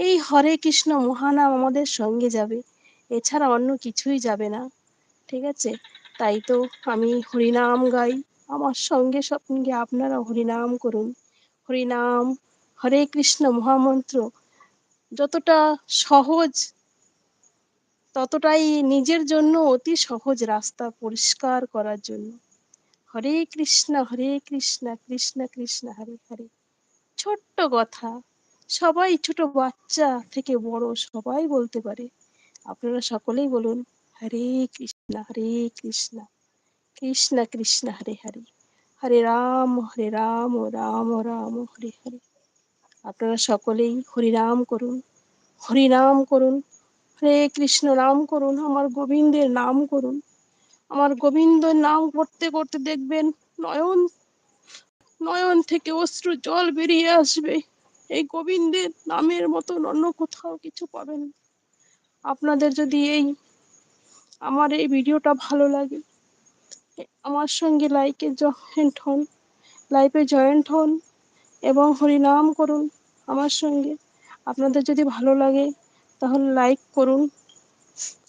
এই হরে কৃষ্ণ মহানাম আমাদের সঙ্গে যাবে। এছাড়া অন্য কিছুই যাবে না। ঠিক আছে? তাই তো আমি হরিনাম গাই। আমার সঙ্গে সঙ্গে আপনারা হরিনাম করুন। হরিনাম, হরে কৃষ্ণ মহামন্ত্র। যতটা সহজ, ততটাই নিজের জন্য অতি সহজ রাস্তা পরিষ্কার করার জন্য। হরে কৃষ্ণ হরে কৃষ্ণ কৃষ্ণ কৃষ্ণ, হরে হরে। ছোট্ট কথা। সবাই ছোট বাচ্চা থেকে বড় সবাই বলতে পারে। আপনারা সকলেই বলুন, হরে কৃষ্ণ হরে কৃষ্ণ কৃষ্ণ কৃষ্ণ, হরে হরে হরে রাম হরে রাম রাম রাম, হরে হরে। আপনারা সকলেই হরিনাম করুন হরিনাম করুন, হরে কৃষ্ণ, নাম করুন, আমার গোবিন্দের নাম করুন, আমার গোবিন্দের নাম করতে করতে দেখবেন নয়ন নয়ন থেকে অশ্রু জল বেরিয়ে আসবে। এই গোবিন্দের নামের মতন অন্য কোথাও কিছু পাবেন আপনাদের যদি এই, আমার এই ভিডিওটা ভালো লাগে, আমার সঙ্গে লাইকে জয়েন্ট হন লাইফে জয়েন্ট হন এবং হরিনাম করুন আমার সঙ্গে। আপনাদের যদি ভালো লাগে তাহলে লাইক করুন,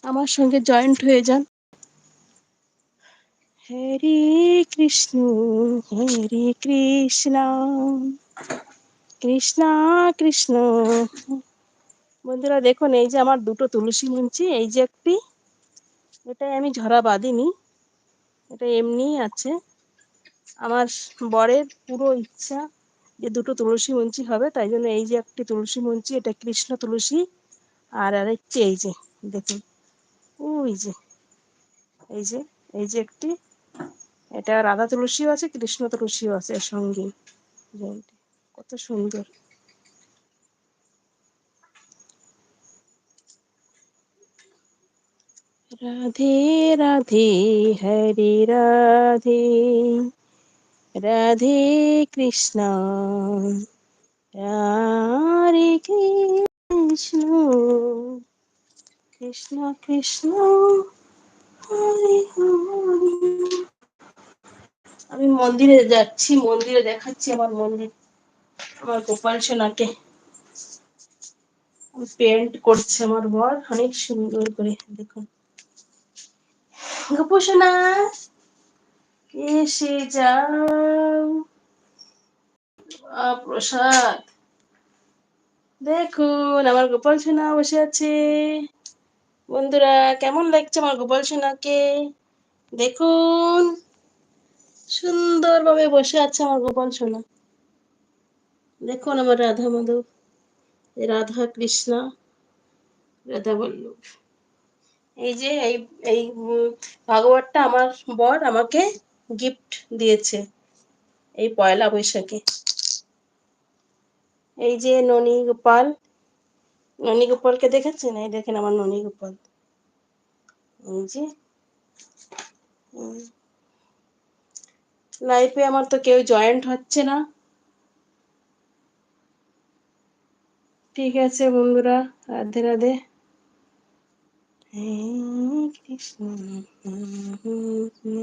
আমার সঙ্গে জয়েন্ট হয়ে যান। হরে কৃষ্ণ হরে কৃষ্ণ। কৃষ্ণ কৃষ্ণ। বন্ধুরা দেখুন, এই যে আমার দুটো তুলসী মঞ্চি এই যে একটি, এটাই আমি ঝরা বাঁধিনি, এটা এমনিই আছে। আমার বরের পুরো ইচ্ছা যে দুটো তুলসী মঞ্চি হবে, তাই জন্য এই যে একটি তুলসী মঞ্চি এটা কৃষ্ণ তুলসী, আর আরেকটি এই যে, দেখুন। ওই যে, এই যে এই যে একটি, এটা রাধা তুলসীও আছে, কৃষ্ণ তুলসীও আছে, সঙ্গে। কত সুন্দর। রাধে রাধে, হরে, রাধে। রাধে কৃষ্ণ হরে কৃষ্ণ। কৃষ্ণ কৃষ্ণ হরে। আমি মন্দিরে যাচ্ছি, মন্দিরে দেখাচ্ছি আমার মন্দির। আমার গোপাল সোনাকে পেন্ট করছে আমার বর। অনেক সুন্দর করে, দেখুন। গোপু সোনা, এসে যাও। প্রসাদ। দেখুন, আমার গোপাল সোনা বসে আছে। বন্ধুরা, কেমন লাগছে আমার গোপাল সোনাকে? দেখুন, সুন্দরভাবে বসে আছে আমার গোপাল সোনা। দেখুন আমার রাধা মাধব, রাধা কৃষ্ণা, রাধা বল্লভ। এই যে, এই এই ভাগবতটা আমার বর আমাকে গিফট দিয়েছে, এই পয়লা বৈশাখে। এই যে ননী গোপাল, ননী গোপালকে দেখেছেন? এই দেখেন আমার ননী গোপাল। এই যে লাইফে আমার তো কেউ জয়েন্ট হচ্ছে না। ঠিক আছে বন্ধুরা রাধে রাধে হরে কৃষ্ণ হরে কৃষ্ণ